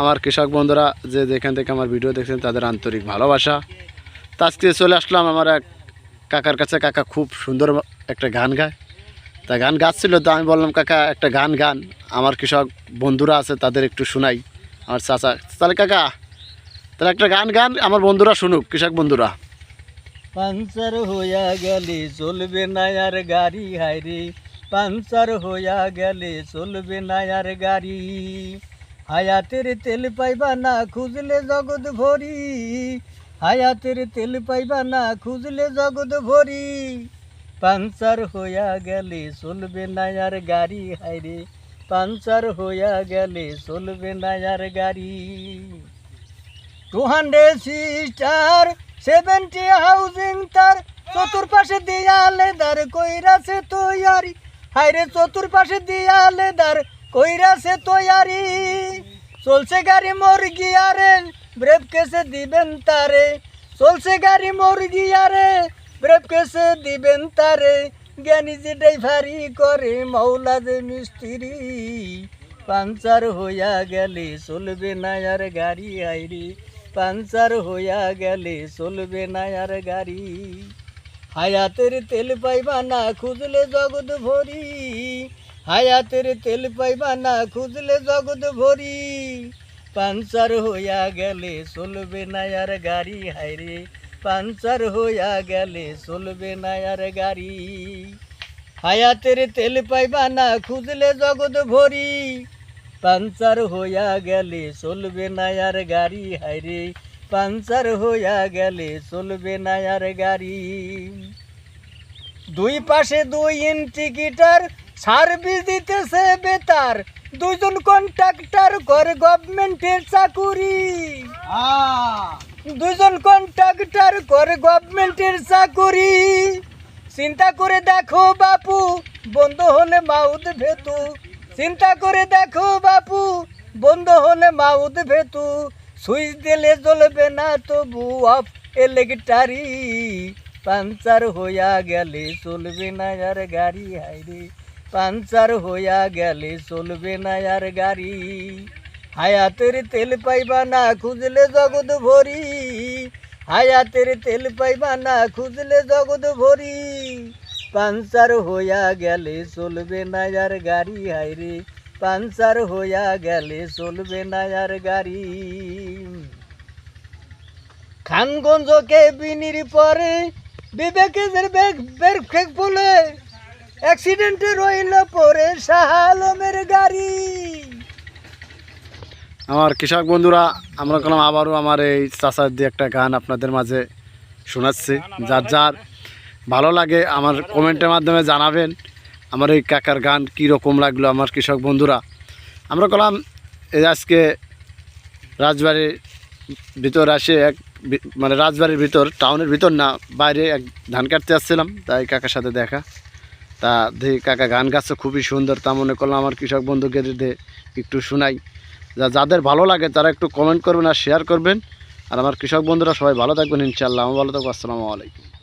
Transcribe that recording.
আমার কৃষক বন্ধুরা, যে যেখান থেকে আমার ভিডিও দেখছেন, তাদের আন্তরিক ভালোবাসা। তো আজকে চলে আসলাম আমার এক কাকার কাছে। কাকা খুব সুন্দর একটা গান গায়। তা গান গাচ্ছিল, তো আমি বললাম, কাকা, একটা গান গান। আমার কৃষক বন্ধুরা আছে, তাদের একটু শোনাই। আমার চাচা, তাহলে কাকা, তাহলে একটা গান গান, আমার বন্ধুরা শুনুক, কৃষক বন্ধুরা। পাঞ্চার হইয়া গেলে চলবে না আর গাড়ি হাইরে পাঞ্চার হইয়া গেলে চলবে না আর গাড়ি। হায়াতের তেল পাইবা না খুঁজলে জগৎ ভরি। হায়াতের তেল পাইবা না খুঁজলে জগৎ ভরি। পাঞ্চার হইয়া গেলে চলবে না আর গাড়ি হাইরে পাঞ্চার হইয়া গেলে চলবে না আর গাড়ি। Two hundred sister, seventy housing তার, চতুর্পাশে দিয়ালে দার কইরাছে তৈয়ারি। হাইরে চতুর্পাশে দিয়ালে দার কইরাছে তৈয়ারি। চলছে গাড়ি মোর গিয়ারে ব্রেভ কেসে দিবেন তারে। চলছে গাড়ি মোর গিয়ারে ব্রেভ কেসে দিবেন তারে। জ্ঞানী যে ড্রাইভারি করে মৌলা যে মিস্ত্রি। পাঞ্চার হইয়া গেলে চলবে না আর গাড়ি আইরি। পাঞ্চার হইয়া গেলে চলবে না আর গাড়ি। হায়াতের তেল পাইবা না, খুঁজলে জগৎ ভরি। হায়াতের তেল পাইবা না, খুঁজলে জগৎ ভরি। পাঞ্চার হইয়া গেলে চলবে না আর গাড়ি হাইরে পাঞ্চার হইয়া গেলে চলবে না আর গাড়ি। হায়াতের তেল পাইবা না, খুঁজলে জগৎ ভরি। পাঞ্চার হইয়া গেলে চলবে না আর গাড়ি হাইরে পাঞ্চার হইয়া গেলে চলবে না আর গাড়ি। দুই পাশে দুই ইঞ্চি গিটার সার্ভিস দিতেছে বেতার। দুইজন কন্ট্রাক্টর করে গভর্নমেন্টের চাকুরি। দুজন কন্ট্রাক্টর করে গভর্নমেন্টের চাকুরি। চিন্তা করে দেখো বাপু, বন্ধ হলে মাউদ ভেতু। চিন্তা করে দেখো বাপু, বন্ধ হলে মাউদ ভেতু। সুইচ দিলে জ্বলবে না তবু অফ ইলেকট্রারি পাঞ্চার হইয়া গেলে চলবে না আর গাড়ি হাইরে পাঞ্চার হইয়া গেলে চলবে না আর গাড়ি। হায়াতের তেল পাইবা না খুঁজলে জগৎ ভরি। হায়াতের তেল পাইবা না খুঁজলে জগৎ ভরি। পাঞ্চার হইয়া গেলে চলবে না আর গাড়ি হাইরে পাঞ্চার হইয়া গেলে চলবে না আর গাড়ি। খানগঞ্জকে বিনির পরে বিবেকের বেগ বের ফেক বলে। অ্যাক্সিডেন্টে রইল পরে শাহ গাড়ি। আমার কৃষক বন্ধুরা, আমরা করলাম আবারও আমার এই চাচার দিয়ে একটা গান আপনাদের মাঝে শোনাচ্ছি। যার যার ভালো লাগে আমার কমেন্টের মাধ্যমে জানাবেন, আমার এই কাকার গান কী রকম লাগল আমার কৃষক বন্ধুরা। আমরা করলাম এই আজকে রাজবাড়ির ভিতর আসে এক মানে রাজবাড়ির ভিতর, টাউনের ভিতর না, বাইরে এক ধান কাটতে আসছিলাম, তাই কাকার সাথে দেখা। তা দেখি কাকা গান গাছও খুবই সুন্দর, তা মনে করলাম আমার কৃষক বন্ধুকে একটু শোনাই। যা যাদের ভালো লাগে তারা একটু কমেন্ট করবেন আর শেয়ার করবেন। আর আমার কৃষক বন্ধুরা সবাই ভালো থাকবেন ইনশাল্লাহ আমি ভালো থাকব, আসসালামু আলাইকুম।